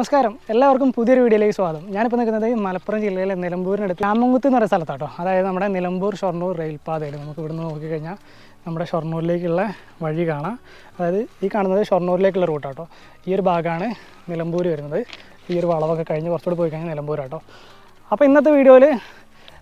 നമസ്കാരം. എല്ലാവർക്കും പുതിയൊരു വീഡിയോയിലേക്ക് സ്വാഗതം. ഞാനിപ്പോൾ നിൽക്കുന്നത് മലപ്പുറം ജില്ലയിലെ നിലമ്പൂരിനടുത്ത് രാമംകുത്ത് എന്ന് പറയുന്ന സ്ഥലത്താട്ടോ. അതായത് നമ്മുടെ നിലമ്പൂർ ഷൊർണൂർ റെയിൽപാതയിൽ നമുക്ക് ഇവിടുന്ന് നോക്കിക്കഴിഞ്ഞാൽ നമ്മുടെ ഷൊർണൂരിലേക്കുള്ള വഴി കാണാം. അതായത് ഈ കാണുന്നത് ഷൊർണൂരിലേക്കുള്ള റൂട്ടാട്ടോ. ഈ ഒരു ഭാഗമാണ് നിലമ്പൂർ വരുന്നത്. ഈ ഒരു വളവൊക്കെ കഴിഞ്ഞ് കുറച്ചുകൂടി പോയി കഴിഞ്ഞാൽ നിലമ്പൂരാട്ടോ. അപ്പോൾ ഇന്നത്തെ വീഡിയോയിൽ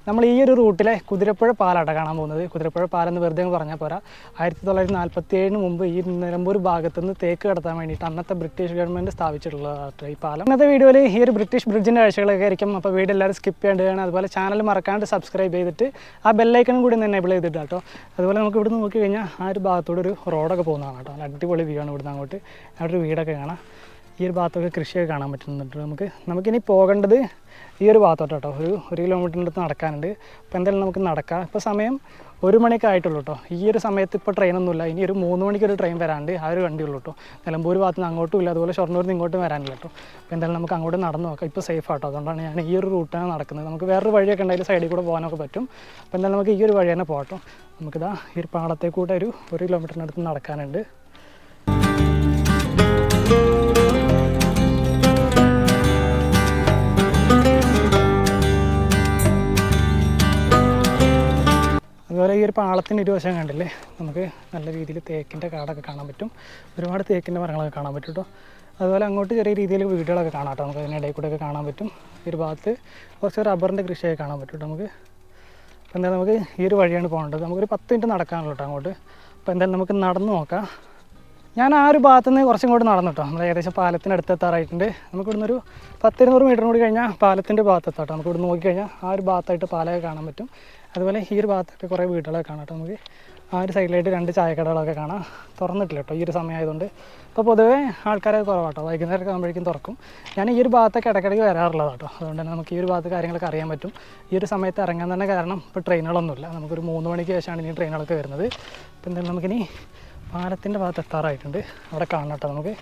നമ്മൾ ഈ ഒരു റൂട്ടിലെ കുതിരപ്പുഴ പാലാണ് കാണാൻ പോകുന്നത്. കുതിരപ്പുഴ പാലെന്ന് വെറുതെ പറഞ്ഞാൽ പോരാ. ആയിരത്തി തൊള്ളായിരത്തി നാൽപ്പത്തി ഏഴിന് മുമ്പ് ഈ നിലമ്പൂർ ഭാഗത്തു നിന്ന് തേക്ക് കടത്താൻ വേണ്ടിയിട്ട് അന്നത്തെ ബ്രിട്ടീഷ് ഗവൺമെന്റ് സ്ഥാപിച്ചിട്ടുള്ളതാണ് ഈ പാലം. ഇന്നത്തെ വീഡിയോയിൽ ഈ ഒരു ബ്രിട്ടീഷ് ബ്രിഡ്ജിന്റെ കാഴ്ചകളൊക്കെ ആയിരിക്കും. അപ്പോൾ വീഡിയോ എല്ലാവരും സ്കിപ്പ് ചെയ്യേണ്ടി വേണം അതുപോലെ ചാനൽ മറക്കാണ്ട് സബ്സ്ക്രൈബ് ചെയ്തിട്ട് ആ ബെല്ലൈക്കണും കൂടി ഒന്ന് എനേബിൾ ചെയ്തിട്ട് കേട്ടോ അതുപോലെ നമുക്ക് ഇവിടെ നോക്കി കഴിഞ്ഞാൽ ആ ഒരു ഭാഗത്തൂടെ ഒരു റോഡൊക്കെ പോകുന്നതാണ് കേട്ടോ. അടിപൊളി വ്യൂ ആണ് ഇവിടുന്ന് അങ്ങോട്ട്. അവിടെ ഒരു വീടൊക്കെ കാണാം. ഈ ഒരു ഭാഗത്തൊക്കെ കൃഷിയൊക്കെ കാണാൻ പറ്റുന്നുണ്ട്. നമുക്ക് നമുക്കിനി പോകേണ്ടത് ഈ ഒരു ഭാഗത്തോട്ട് കേട്ടോ. ഒരു ഒരു കിലോമീറ്ററിന്റെ അടുത്ത് നടക്കാനുണ്ട്. അപ്പോൾ എന്തായാലും നമുക്ക് നടക്കാം. ഇപ്പോൾ സമയം ഒരു മണിയൊക്കെ ആയിട്ടുള്ളൂ കേട്ടോ. ഈ ഒരു സമയത്ത് ഇപ്പോൾ ട്രെയിനൊന്നുമില്ല ഇനി ഒരു മൂന്ന് മണിക്ക് ഒരു ട്രെയിൻ വരാണ്ട് ആ ഒരു വണ്ടിയുള്ളൂ കേട്ടോ. നിലമ്പൂർ ഭാഗത്ത് നിന്ന് അങ്ങോട്ടും ഇല്ല. അതുപോലെ ഷൊർണൂരിൽ നിന്ന് ഇങ്ങോട്ടും വരാനില്ല കേട്ടോ. അപ്പോൾ എന്തായാലും നമുക്ക് അങ്ങോട്ട് നടന്നു നോക്കാം. ഇപ്പോൾ സേഫ് ആട്ടോ. അതുകൊണ്ടാണ് ഞാൻ ഈ ഒരു റൂട്ടാണ് നടക്കുന്നത്. നമുക്ക് വേറൊരു വഴിയൊക്കെ ഉണ്ടായാലും സൈഡിൽ കൂടെ പോകാനൊക്കെ പറ്റും. അപ്പോൾ എന്തായാലും നമുക്ക് ഈ ഒരു വഴി തന്നെ പോകട്ടോ നമുക്കിതാ ഈ ഒരു പാടത്തേക്കൂടെ ഒരു ഒരു കിലോമീറ്ററിനടുത്ത് നടക്കാനുണ്ട്. അതുപോലെ ഈ ഒരു പാളത്തിന്റെ ഇരുവശം കണ്ടില്ലേ? നമുക്ക് നല്ല രീതിയിൽ തേക്കിന്റെ കാടൊക്കെ കാണാൻ പറ്റും. ഒരുപാട് തേക്കിന്റെ മരങ്ങളൊക്കെ കാണാൻ പറ്റും കേട്ടോ അതുപോലെ അങ്ങോട്ട് ചെറിയ രീതിയിൽ വീടുകളൊക്കെ കാണാം കേട്ടോ നമുക്ക് അതിനിടയിൽ കൂടെയൊക്കെ കാണാൻ പറ്റും. ഒരു ഭാഗത്ത് കുറച്ച് റബ്ബറിന്റെ കൃഷിയൊക്കെ കാണാൻ പറ്റും കേട്ടോ നമുക്ക്. അപ്പോൾ എന്തായാലും നമുക്ക് ഈ ഒരു വഴിയാണ് പോകേണ്ടത്. നമുക്കൊരു പത്ത് മിനിറ്റ് നടക്കാനുള്ളൂ കേട്ടോ അങ്ങോട്ട്. അപ്പോൾ എന്തായാലും നമുക്ക് നടന്നു നോക്കാം. ഞാൻ ആ ഒരു ഭാഗത്ത് നിന്ന് കുറച്ചും കൂടി നടന്നു കേട്ടോ നമ്മൾ ഏകദേശം പാലത്തിന്റെ അടുത്ത് എത്താറായിട്ടുണ്ട്. നമുക്ക് ഇവിടുന്ന് ഒരു പത്തിരുന്നൂറ് മീറ്റർ കൂടി കഴിഞ്ഞാൽ പാലത്തിന്റെ ഭാഗത്ത് എത്താം കേട്ടോ നമുക്ക് ഇവിടെ നോക്കിക്കഴിഞ്ഞാൽ ആ ഒരു ഭാഗത്തായിട്ട് പാലമൊക്കെ കാണാൻ പറ്റും. അതുപോലെ ഈ ഒരു ഭാഗത്തൊക്കെ കുറേ വീടുകളൊക്കെ കാണാം കേട്ടോ. നമുക്ക് ആ ഒരു സൈഡിലായിട്ട് രണ്ട് ചായക്കടകളൊക്കെ കാണാം. തുറന്നിട്ടില്ല കേട്ടോ ഈ ഒരു സമയമായതുകൊണ്ട്. ഇപ്പോൾ പൊതുവേ ആൾക്കാരൊക്കെ കുറവാട്ടോ. വൈകുന്നേരമൊക്കെ ആകുമ്പോഴേക്കും തുറക്കും. ഞാൻ ഈ ഒരു ഭാഗത്തൊക്കെ ഇടയ്ക്കിടയ്ക്ക് വരാറുള്ളത് കേട്ടോ. അതുകൊണ്ട് തന്നെ നമുക്ക് ഈ ഒരു ഭാഗത്ത് കാര്യങ്ങളൊക്കെ അറിയാൻ പറ്റും. ഈ ഒരു സമയത്ത് ഇറങ്ങാൻ തന്നെ കാരണം ഇപ്പോൾ ട്രെയിനുകളൊന്നുമില്ല. നമുക്കൊരു മൂന്ന് മണിക്ക് ശേഷമാണ് ഇനി ട്രെയിനുകളൊക്കെ വരുന്നത്. അപ്പോൾ എന്തായാലും നമുക്കിനി പാലത്തിന്റെ ഭാഗത്ത് എത്താറായിട്ടുണ്ട്. അവിടെ കാണണം കേട്ടോ നമുക്ക്.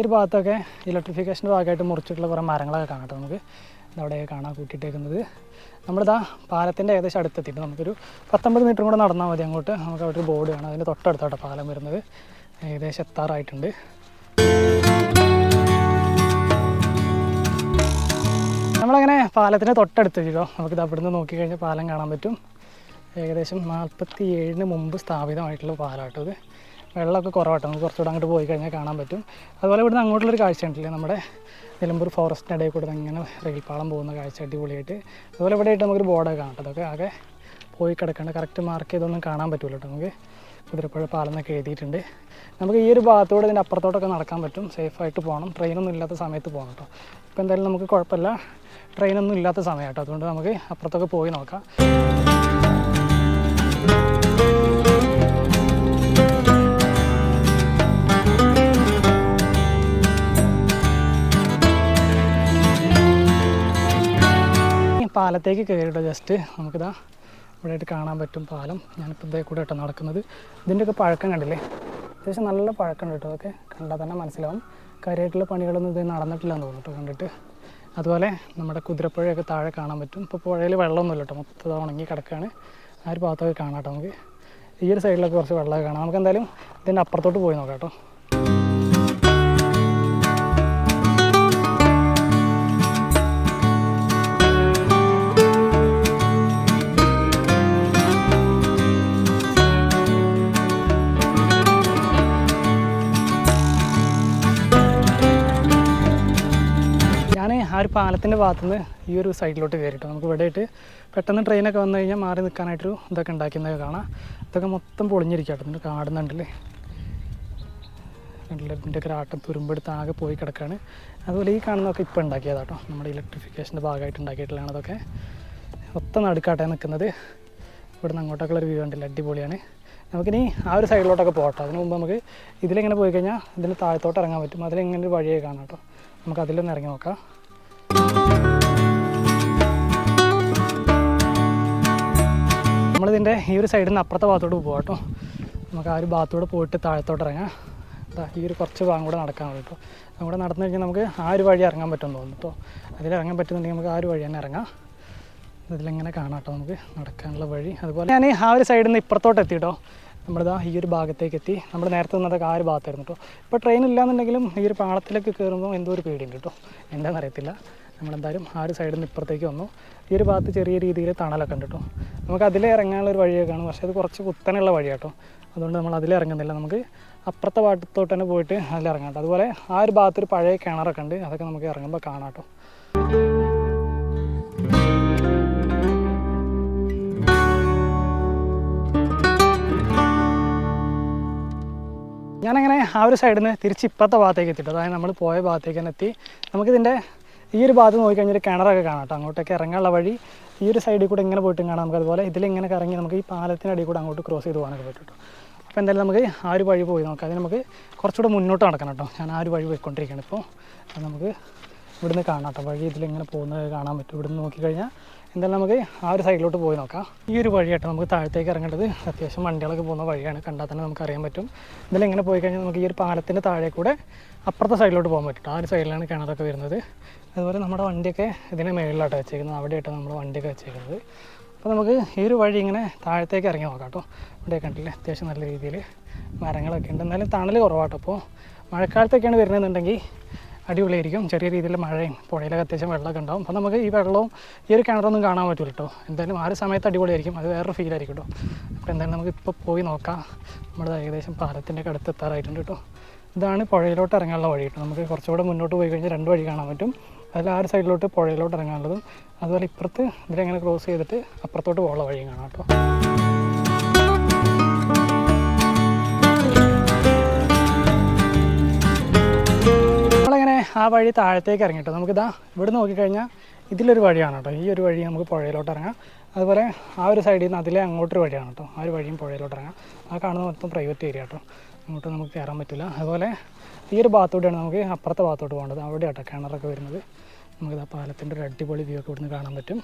ഒരു ഭാഗത്തൊക്കെ ഇലക്ട്രിഫിക്കേഷന്റെ ഭാഗമായിട്ട് മുറിച്ചിട്ടുള്ള കുറേ മരങ്ങളൊക്കെ കാണാം നമുക്ക്. അവിടെ കാണാൻ കൂട്ടിയിട്ടേക്കുന്നത്. നമ്മളിതാ പാലത്തിന്റെ ഏകദേശം അടുത്തെത്തിയിട്ട് നമുക്കൊരു പത്തൊമ്പത് മീറ്റർ കൂടെ നടന്നാൽ മതി അങ്ങോട്ട്. നമുക്ക് അവിടെ ഒരു ബോർഡ് കാണാം. അതിന്റെ തൊട്ടടുത്തോട്ടെ പാലം വരുന്നത്. ഏകദേശം എത്താറായിട്ടുണ്ട്. നമ്മളങ്ങനെ പാലത്തിന്റെ തൊട്ടടുത്ത് വെച്ചോ നമുക്കിത് അവിടുന്ന് നോക്കിക്കഴിഞ്ഞാൽ പാലം കാണാൻ പറ്റും. ഏകദേശം നാൽപ്പത്തി ഏഴിന് മുമ്പ് സ്ഥാപിതമായിട്ടുള്ള പാലാട്ടോ ഇത്. വെള്ളമൊക്കെ കുറവാട്ടോ. നമുക്ക് കുറച്ചുകൂടെ അങ്ങോട്ട് പോയി കഴിഞ്ഞാൽ കാണാൻ പറ്റും. അതുപോലെ ഇവിടുന്ന് അങ്ങോട്ടുള്ളൊരു കാഴ്ച ഉണ്ടല്ലേ നമ്മുടെ നിലമ്പൂർ ഫോറസ്റ്റിന്റെ ഇടയിൽ കൂടെ ഇങ്ങനെ റെയിൽപ്പാളം പോകുന്ന കാഴ്ച അടിപൊളിയായിട്ട്. അതുപോലെ ഇവിടെ ആയിട്ട് നമുക്കൊരു ബോർഡൊക്കെ കാണാം. അതൊക്കെ ആകെ പോയി കിടക്കേണ്ട കറക്റ്റ് മാർക്ക് ചെയ്തൊന്നും കാണാൻ പറ്റുമല്ലോ കേട്ടോ. നമുക്ക് കുതിരപ്പുഴ പാലം എന്നൊക്കെ എഴുതിയിട്ടുണ്ട്. നമുക്ക് ഈ ഒരു ഭാഗത്തൂടെ ഇതിന്റെ അപ്പുറത്തോട്ടൊക്കെ നടക്കാൻ പറ്റും. സേഫായിട്ട് പോകണം. ട്രെയിനൊന്നും ഇല്ലാത്ത സമയത്ത് പോകണം കേട്ടോ. ഇപ്പോൾ എന്തായാലും നമുക്ക് കുഴപ്പമില്ല. ട്രെയിനൊന്നും ഇല്ലാത്ത സമയം കേട്ടോ. അതുകൊണ്ട് നമുക്ക് അപ്പുറത്തൊക്കെ പോയി നോക്കാം. പാലത്തേക്ക് കയറിയിട്ടോ ജസ്റ്റ് നമുക്കിതാ ഇവിടെ ആയിട്ട് കാണാൻ പറ്റും പാലം. ഞാനിപ്പോൾ ഇതേ കൂടെ കേട്ടോ നടക്കുന്നത്. ഇതിന്റെയൊക്കെ പഴക്കം കണ്ടില്ലേ? അത്യാവശ്യം നല്ല പഴക്കം കേട്ടോ അതൊക്കെ. കണ്ടാൽ തന്നെ മനസ്സിലാവും. കാര്യമായിട്ടുള്ള പണികളൊന്നും ഇത് നടന്നിട്ടില്ല എന്ന് തോന്നുന്നു കണ്ടിട്ട്. അതുപോലെ നമ്മുടെ കുതിരപ്പുഴയൊക്കെ താഴെ കാണാൻ പറ്റും. ഇപ്പോൾ പുഴയിൽ വെള്ളമൊന്നുമില്ല കേട്ടോ. മൊത്തം ഉണങ്ങി കിടക്കുകയാണ് ആ ഒരു ഭാഗത്തൊക്കെ കാണാം കേട്ടോ നമുക്ക്. ഈ ഒരു സൈഡിലൊക്കെ കുറച്ച് വെള്ളമൊക്കെ കാണാം. നമുക്ക് എന്തായാലും ഇതിന്റെ അപ്പുറത്തോട്ട് പോയി നോക്കാം കേട്ടോ. ആ ഒരു പാലത്തിന്റെ ഭാഗത്തുനിന്ന് ഈ ഒരു സൈഡിലോട്ട് കയറിയിട്ട്. നമുക്ക് ഇവിടെ ആയിട്ട് പെട്ടെന്ന് ട്രെയിനൊക്കെ വന്നു കഴിഞ്ഞാൽ മാറി നിൽക്കാനായിട്ടൊരു ഇതൊക്കെ ഉണ്ടാക്കുന്നതൊക്കെ കാണാം. ഇതൊക്കെ മൊത്തം പൊളിഞ്ഞിരിക്കുക കേട്ടോ ഇതിന്റെ കാണുന്നുണ്ടല്ലേ കണ്ടില്ലേ? ഇതിന്റെ ഒക്കെ ആട്ടം തുരുമ്പെടുത്ത് ആകെ പോയി കിടക്കുകയാണ്. അതുപോലെ ഈ കാണുന്നതൊക്കെ ഇപ്പോൾ ഉണ്ടാക്കിയതാട്ടോ. നമ്മുടെ ഇലക്ട്രിഫിക്കേഷന്റെ ഭാഗമായിട്ട് ഉണ്ടാക്കിയിട്ടുള്ളതാണ് അതൊക്കെ മൊത്തം നടുക്കാട്ടെ നിൽക്കുന്നത്. ഇവിടെ നിന്ന് അങ്ങോട്ടൊക്കെയുള്ള ഒരു വ്യൂ ഉണ്ടല്ലോ അടിപൊളിയാണ്. നമുക്കിനി ആ ഒരു സൈഡിലോട്ടൊക്കെ പോകട്ടോ. അതിന് മുമ്പ് നമുക്ക് ഇതിലിങ്ങനെ പോയി കഴിഞ്ഞാൽ ഇതിന്റെ താഴത്തോട്ട് ഇറങ്ങാൻ പറ്റും. അതിലെങ്ങനെ ഒരു വഴിയെ കാണാം കേട്ടോ. നമുക്ക് അതിലൊന്ന് ഇറങ്ങി നോക്കാം. നമ്മളിതിന്റെ ഈ ഒരു സൈഡിൽ നിന്ന് അപ്പുറത്തെ ഭാഗത്തോട്ട് പോകാം കേട്ടോ നമുക്ക് ആ ഒരു ഭാഗത്തൂടെ പോയിട്ട് താഴത്തോട്ട് ഇറങ്ങാം. ഈ ഒരു കുറച്ച് ഭാഗം കൂടെ നടക്കാൻ കേട്ടോ അങ്ങോട്ട് നടന്നു കഴിഞ്ഞാൽ നമുക്ക് ആ ഒരു വഴി ഇറങ്ങാൻ പറ്റുമെന്ന് തോന്നുന്നു കേട്ടോ അതിൽ ഇറങ്ങാൻ പറ്റുന്നുണ്ടെങ്കിൽ നമുക്ക് ആ ഒരു വഴി തന്നെ ഇറങ്ങാം. ഇതിലിങ്ങനെ കാണാം കേട്ടോ നമുക്ക് നടക്കാനുള്ള വഴി. അതുപോലെ ഞാൻ ആ ഒരു സൈഡിൽ നിന്ന് ഇപ്പുറത്തോട്ട് എത്തി കേട്ടോ നമ്മളിതാ ഈ ഒരു ഭാഗത്തേക്ക് എത്തി നമ്മൾ നേരത്തെ നിന്നതൊക്കെ ആ ഒരു ഭാഗത്തായിരുന്നു കേട്ടോ ഇപ്പോൾ ട്രെയിൻ ഇല്ലാന്നുണ്ടെങ്കിലും ഈ ഒരു പാളത്തിലേക്ക് കയറുമ്പോൾ എന്തോ ഒരു പേടിയുണ്ട് കേട്ടോ എന്താണെന്ന് അറിയത്തില്ല. നമ്മളെന്തായാലും ആ ഒരു സൈഡിൽ നിന്ന് ഇപ്പുറത്തേക്ക് വന്നു. ഈ ഒരു ഭാഗത്ത് ചെറിയ രീതിയിൽ തണലൊക്കെ ഉണ്ട് കേട്ടോ നമുക്ക് അതിലേ ഇറങ്ങാനുള്ള ഒരു വഴിയൊക്കെ ആണ് പക്ഷേ അത് കുറച്ച് കുത്തനെയുള്ള വഴിയാട്ടോ അതുകൊണ്ട് നമ്മൾ അതിൽ ഇറങ്ങുന്നില്ല. നമുക്ക് അപ്പുറത്തെ ഭാഗത്തോട്ട് തന്നെ പോയിട്ട് അതിലിറങ്ങാം ഇറങ്ങാം അതുപോലെ ആ ഒരു ഭാഗത്തൊരു പഴയ കിണറൊക്കെ ഉണ്ട്. അതൊക്കെ നമുക്ക് ഇറങ്ങുമ്പോൾ കാണാം കേട്ടോ ഞാനങ്ങനെ ആ ഒരു സൈഡിൽ നിന്ന് തിരിച്ച് ഇപ്പോഴത്തെ ഭാഗത്തേക്ക് എത്തിയിട്ട് അതായത് നമ്മൾ പോയ ഭാഗത്തേക്ക് തന്നെ എത്തി. നമുക്കിതിന്റെ ഈ ഒരു ഭാഗത്ത് നോക്കിക്കഴിഞ്ഞാൽ കിണറൊക്കെ കാണാം കേട്ടോ. അങ്ങോട്ടൊക്കെ ഇറങ്ങാനുള്ള വഴി ഈ ഒരു സൈഡിൽ കൂടെ ഇങ്ങനെ പോയിട്ടും കാണാം. നമുക്ക് അതുപോലെ ഇതിലിങ്ങനെ കറങ്ങി നമുക്ക് ഈ പാലത്തിന്റെ അടി കൂടെ അങ്ങോട്ട് ക്രോസ് ചെയ്ത് പോകാനൊക്കെ പറ്റും അപ്പോൾ എന്തായാലും നമുക്ക് ആ ഒരു വഴി പോയി നോക്കാം. അതിന് നമുക്ക് കുറച്ചുകൂടെ മുന്നോട്ട് നടക്കണം കേട്ടോ. ഞാൻ ആ ഒരു വഴി പോയിക്കൊണ്ടിരിക്കുകയാണ്. ഇപ്പോൾ നമുക്ക് ഇവിടുന്ന് കാണാം കേട്ടോ. വഴി ഇതിലിങ്ങനെ പോകുന്നത് കാണാൻ പറ്റും. ഇവിടുന്ന് നോക്കിക്കഴിഞ്ഞാൽ എന്തായാലും നമുക്ക് ആ ഒരു സൈഡിലോട്ട് പോയി നോക്കാം. ഈ ഒരു വഴിയായിട്ട് നമുക്ക് താഴത്തേക്ക് ഇറങ്ങേണ്ടത്. അത്യാവശ്യം വണ്ടികളൊക്കെ പോകുന്ന വഴിയാണ്. കണ്ടാൽ തന്നെ നമുക്ക് അറിയാൻ പറ്റും. ഇതിലിങ്ങനെ പോയി കഴിഞ്ഞാൽ നമുക്ക് ഈ ഒരു പാലത്തിന്റെ താഴെ കൂടെ അപ്പുറത്തെ സൈഡിലോട്ട് പോകാൻ പറ്റും. ആ ഒരു സൈഡിലാണ് കിണറൊക്കെ വരുന്നത്. അതുപോലെ നമ്മുടെ വണ്ടിയൊക്കെ ഇതിനെ മേളിലോട്ട് വെച്ചേക്കുന്നത്. അവിടെയായിട്ടാണ് നമ്മൾ വണ്ടിയൊക്കെ വെച്ചേക്കുന്നത്. അപ്പോൾ നമുക്ക് ഈ ഒരു വഴി ഇങ്ങനെ താഴത്തേക്ക് ഇറങ്ങി നോക്കാം കേട്ടോ. ഇവിടെ കണ്ടില്ലേ? അത്യാവശ്യം നല്ല രീതിയിൽ മരങ്ങളൊക്കെ ഉണ്ട്. എന്നാലും തണൽ കുറവാട്ടോ. അപ്പോൾ മഴക്കാലത്തൊക്കെയാണ് വരുന്നതെന്നുണ്ടെങ്കിൽ അടിപൊളിയായിരിക്കും. ചെറിയ രീതിയിൽ മഴയും പുഴയിലൊക്കെ അത്യാവശ്യം വെള്ളമൊക്കെ ഉണ്ടാവും. അപ്പോൾ നമുക്ക് ഈ വെള്ളവും ഈ ഒരു കിണറൊന്നും കാണാൻ പറ്റില്ല കേട്ടോ എന്തായാലും ആ ഒരു സമയത്ത് അടിപൊളിയായിരിക്കും. അത് വേറൊരു ഫീലായിരിക്കും കേട്ടോ അപ്പോൾ എന്തായാലും നമുക്ക് ഇപ്പോൾ പോയി നോക്കാം. നമ്മുടെ ഏകദേശം പാലത്തിന്റെ ഒക്കെ അടുത്ത് എത്താറായിട്ടുണ്ട് കേട്ടോ ഇതാണ് പുഴയിലോട്ട് ഇറങ്ങാനുള്ള വഴി കേട്ടോ നമുക്ക് കുറച്ചുകൂടെ മുന്നോട്ട് പോയി കഴിഞ്ഞാൽ രണ്ട് വഴി കാണാൻ പറ്റും. അതിൽ ആ ഒരു സൈഡിലോട്ട് പുഴയിലോട്ട് ഇറങ്ങാനുള്ളതും അതുപോലെ ഇപ്പുറത്ത് ഇതിലെങ്ങനെ ക്രോസ് ചെയ്തിട്ട് അപ്പുറത്തോട്ട് പോകാനുള്ള വഴിയും കാണാം കേട്ടോ ആ വഴി താഴത്തേക്ക് ഇറങ്ങിട്ടോ നമുക്കിതാ ഇവിടെ നോക്കിക്കഴിഞ്ഞാൽ ഇതിലൊരു വഴിയാണ് കേട്ടോ. ഈ ഒരു വഴി നമുക്ക് പുഴയിലോട്ട് ഇറങ്ങാം. അതുപോലെ ആ ഒരു സൈഡിൽ നിന്ന് അതിലെ അങ്ങോട്ടൊരു വഴിയാണ് കേട്ടോ. ആ ഒരു വഴിയും പുഴയിലോട്ട് ഇറങ്ങാം. ആ കാണുന്ന മൊത്തം പ്രൈവറ്റ് ഏരിയ കേട്ടോ. അങ്ങോട്ട് നമുക്ക് കയറാൻ പറ്റില്ല. അതുപോലെ ഈ ഒരു ഭാഗത്തോടെയാണ് നമുക്ക് അപ്പുറത്തെ ഭാഗത്തോട്ട് പോകേണ്ടത്. അവിടെ കേട്ടോ കിണറൊക്കെ വരുന്നത്. നമുക്കിത് ആ പാലത്തിന്റെ ഒരു അടിപൊളി വ്യൂ ഒക്കെ ഇവിടുന്ന് കാണാൻ പറ്റും.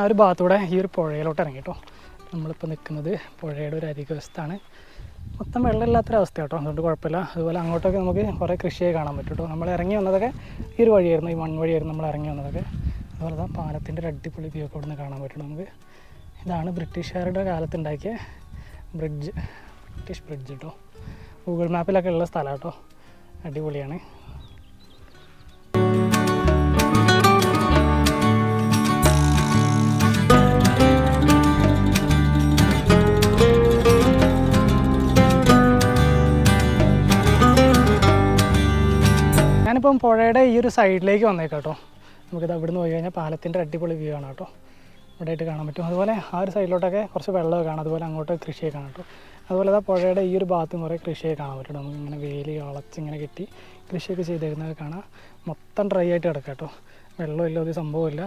ആ ഒരു ഭാഗത്തൂടെ ഈ ഒരു പുഴയിലോട്ട് ഇറങ്ങി കേട്ടോ നമ്മളിപ്പോൾ നിൽക്കുന്നത് പുഴയുടെ ഒരു അരികവശത്താണ്. മൊത്തം വെള്ളമില്ലാത്തൊരവസ്ഥ കേട്ടോ അതുകൊണ്ട് കുഴപ്പമില്ല. അതുപോലെ അങ്ങോട്ടൊക്കെ നമുക്ക് കുറേ കൃഷിയെ കാണാൻ പറ്റും കേട്ടോ നമ്മൾ ഇറങ്ങി വന്നതൊക്കെ ഈ ഒരു വഴിയായിരുന്നു. ഈ മൺവഴിയായിരുന്നു നമ്മൾ ഇറങ്ങി വന്നതൊക്കെ. അതുപോലെ തന്നെ പാലത്തിന്റെ ഒരു അടിപൊളി വ്യൂ ഒക്കെ ഇവിടുന്ന് കാണാൻ പറ്റും നമുക്ക്. ഇതാണ് ബ്രിട്ടീഷുകാരുടെ കാലത്ത് ഉണ്ടാക്കിയ ബ്രിഡ്ജ്. ബ്രിട്ടീഷ് ബ്രിഡ്ജ് കേട്ടോ ഗൂഗിൾ മാപ്പിലൊക്കെ ഉള്ള സ്ഥലം കേട്ടോ അടിപൊളിയാണ്. ഞാനിപ്പം പുഴയുടെ ഈ ഒരു സൈഡിലേക്ക് വന്നേക്കാം കേട്ടോ നമുക്കിത് അവിടെ നിന്ന് പോയി കഴിഞ്ഞാൽ പാലത്തിന്റെ അടിപൊളി വ്യൂ ആണ് കേട്ടോ. ഇവിടെ ആയിട്ട് കാണാൻ പറ്റും. അതുപോലെ ആ ഒരു സൈഡിലോട്ടൊക്കെ കുറച്ച് വെള്ളമൊക്കെ കാണാം. അതുപോലെ അങ്ങോട്ട് കൃഷിയൊക്കെ കാണാം കേട്ടോ. അതുപോലെ ആ പുഴയുടെ ഈ ഒരു ഭാഗത്തും കുറേ കൃഷിയൊക്കെ കാണാൻ പറ്റും നമുക്ക് ഇങ്ങനെ വേലി വളച്ചിങ്ങനെ കെട്ടി കൃഷിയൊക്കെ ചെയ്തേക്കുന്നത് കാണാം. മൊത്തം ഡ്രൈ ആയിട്ട് കിടക്കാം കേട്ടോ. വെള്ളമില്ല ഒരു സംഭവമില്ല.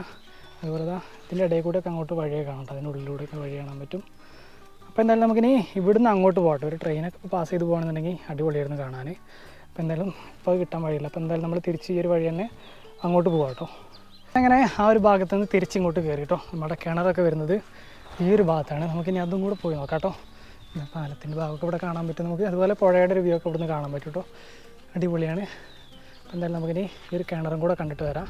അതുപോലെ ദാ ഇതിന്റെ ഇടയിൽ കൂടെയൊക്കെ അങ്ങോട്ട് വഴിയൊക്കെ കാണാം കേട്ടോ. അതിന്റെ ഉള്ളിലൂടെയൊക്കെ വഴി കാണാൻ പറ്റും. അപ്പോൾ എന്തായാലും നമുക്കിനി ഇവിടുന്ന് അങ്ങോട്ട് പോകട്ടെ. ഒരു ട്രെയിനൊക്കെ പാസ് ചെയ്ത് പോകുകയാണെന്നുണ്ടെങ്കിൽ അടിപൊളിയായിരുന്നു കാണാൻ. അപ്പോൾ എന്തായാലും ഇപ്പോൾ കിട്ടാൻ വഴിയില്ല. അപ്പോൾ എന്തായാലും നമ്മൾ തിരിച്ച് ഈ ഒരു വഴി തന്നെ അങ്ങോട്ട് പോകാം കേട്ടോ. അങ്ങനെ ആ ഒരു ഭാഗത്ത് നിന്ന് തിരിച്ചിങ്ങോട്ട് കയറി കേട്ടോ. നമ്മുടെ കിണറൊക്കെ വരുന്നത് ഈ ഒരു ഭാഗത്താണ്. നമുക്കിനി അതും കൂടെ പോയി നോക്കാം കേട്ടോ. പാലത്തിന്റെ ഭാഗമൊക്കെ ഇവിടെ കാണാൻ പറ്റും നമുക്ക്. അതുപോലെ പുഴയുടെ ഒരു വ്യൂ ഒക്കെ ഇവിടുന്ന് കാണാൻ പറ്റും കേട്ടോ. അടിപൊളിയാണ്. എന്തായാലും നമുക്കിനി ഈ ഒരു കിണറും കൂടെ കണ്ടിട്ട് വരാം.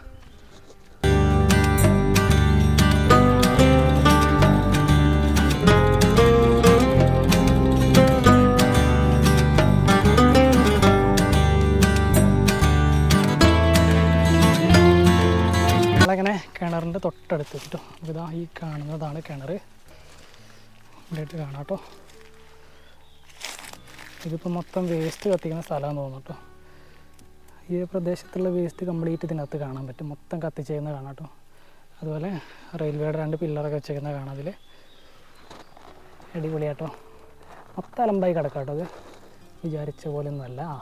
നമ്മളങ്ങനെ കിണറിന്റെ തൊട്ടടുത്ത് കേട്ടോ. ഇതാ ഈ കാണുന്നതാണ് കിണർ ഇവിടെയായിട്ട് കാണാം കേട്ടോ. ഇതിപ്പോൾ മൊത്തം വേസ്റ്റ് കത്തിക്കുന്ന സ്ഥലമാണെന്ന് തോന്നുന്നു കേട്ടോ. ഈ പ്രദേശത്തുള്ള വേസ്റ്റ് കംപ്ലീറ്റ് ഇതിനകത്ത് കാണാൻ പറ്റും. മൊത്തം കത്തിച്ചേക്കുന്ന കാണാം കേട്ടോ. അതുപോലെ റെയിൽവേയുടെ രണ്ട് പില്ലറൊക്കെ വെച്ചേക്കുന്ന കാണാം അതിൽ. അടിപൊളിയാട്ടോ. മൊത്തം അലമ്പായി കിടക്കാം കേട്ടോ അത്. വിചാരിച്ച പോലെ ഒന്നുമല്ല ആ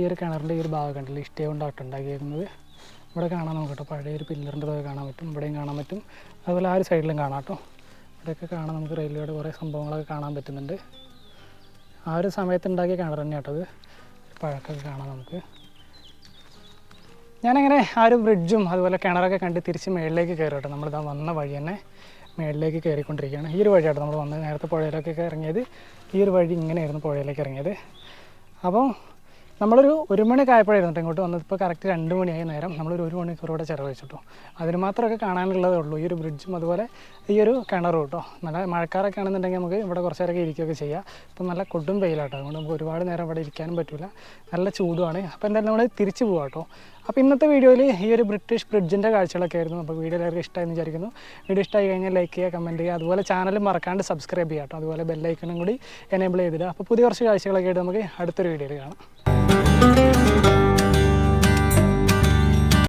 ഈ ഒരു കിണറിന്റെ ഈ ഒരു ഭാഗം കണ്ടില്ല? ഇഷ്ടേ കൊണ്ടാട്ടോ ഉണ്ടാക്കിയേക്കുന്നത്. ഇവിടെ കാണാൻ നമുക്ക് കേട്ടോ പഴയ ഒരു പില്ലറിന്റെ ഇതൊക്കെ കാണാൻ പറ്റും. ഇവിടെയും കാണാൻ പറ്റും. അതുപോലെ ആ ഒരു സൈഡിലും കാണാം കേട്ടോ. ഇവിടെയൊക്കെ കാണാൻ നമുക്ക് റെയിൽവേയുടെ കുറേ സംഭവങ്ങളൊക്കെ കാണാൻ പറ്റുന്നുണ്ട്. ആ ഒരു സമയത്ത് ഉണ്ടാക്കിയ കിണർ തന്നെ കേട്ടോ അത്. പഴക്കമൊക്കെ കാണാം നമുക്ക്. ഞാനങ്ങനെ ആ ഒരു ബ്രിഡ്ജും അതുപോലെ കിണറൊക്കെ കണ്ട് തിരിച്ച് മേളിലേക്ക് കയറി കേട്ടോ. നമ്മളിതാ വന്ന വഴി തന്നെ മേളിലേക്ക് കയറിക്കൊണ്ടിരിക്കുകയാണ്. ഈ ഒരു വഴിയാട്ടോ നമ്മൾ വന്ന് നേരത്തെ പുഴയിലേക്കൊക്കെ ഇറങ്ങിയത്. ഈ ഒരു വഴി ഇങ്ങനെയായിരുന്നു പുഴയിലേക്ക് ഇറങ്ങിയത്. അപ്പോൾ നമ്മളൊരു ഒരു മണിയൊക്കെ ആയപ്പോഴായിരുന്നു ഇങ്ങോട്ട് വന്നത്. ഇപ്പോൾ കറക്റ്റ് രണ്ട് മണിയായി നേരം. നമ്മളൊരു ഒരു മണിക്കൂർ കൂടെ ചിലവഴിച്ചിട്ടോ. അതിന് മാത്രമൊക്കെ കാണാനുള്ളതേ ഉള്ളൂ. ഈ ഒരു ബ്രിഡ്ജും അതുപോലെ ഈ ഒരു കിണറും കേട്ടോ. നല്ല മഴക്കാരൊക്കെ ആണെന്നുണ്ടെങ്കിൽ നമുക്ക് ഇവിടെ കുറച്ച് നേരമൊക്കെ ഇരിക്കുകയൊക്കെ ചെയ്യാം. ഇപ്പം നല്ല കൊടും വെയിലാട്ടോ. അതുകൊണ്ട് നമുക്ക് ഒരുപാട് നേരം ഇവിടെ ഇരിക്കാനും പറ്റില്ല നല്ല ചൂടുമാണ്. അപ്പോൾ എന്തായാലും നമ്മൾ തിരിച്ചു പോകാം കേട്ടോ. അപ്പോൾ ഇന്നത്തെ വീഡിയോയിൽ ഈ ഒരു ബ്രിട്ടീഷ് ബ്രിഡ്ജിന്റെ കാഴ്ചകളൊക്കെ ആയിരുന്നു. അപ്പോൾ വീഡിയോ എല്ലാവർക്കും ഇഷ്ടമായി വിചാരിക്കുന്നു. വീഡിയോ ഇഷ്ടമായി കഴിഞ്ഞാൽ ലൈക്ക് ചെയ്യുക കമന്റ് ചെയ്യുക. അതുപോലെ ചാനൽ മറക്കാണ്ട് സബ്സ്ക്രൈബ് ചെയ്യാം കേട്ടോ. അതുപോലെ ബെല്ലൈക്കണും കൂടി എനേബിൾ ചെയ്തിടുക. അപ്പോൾ പുതിയ കുറച്ച് കാഴ്ചകളൊക്കെ ആയിട്ട് നമുക്ക് അടുത്തൊരു വീഡിയോയിൽ കാണാം.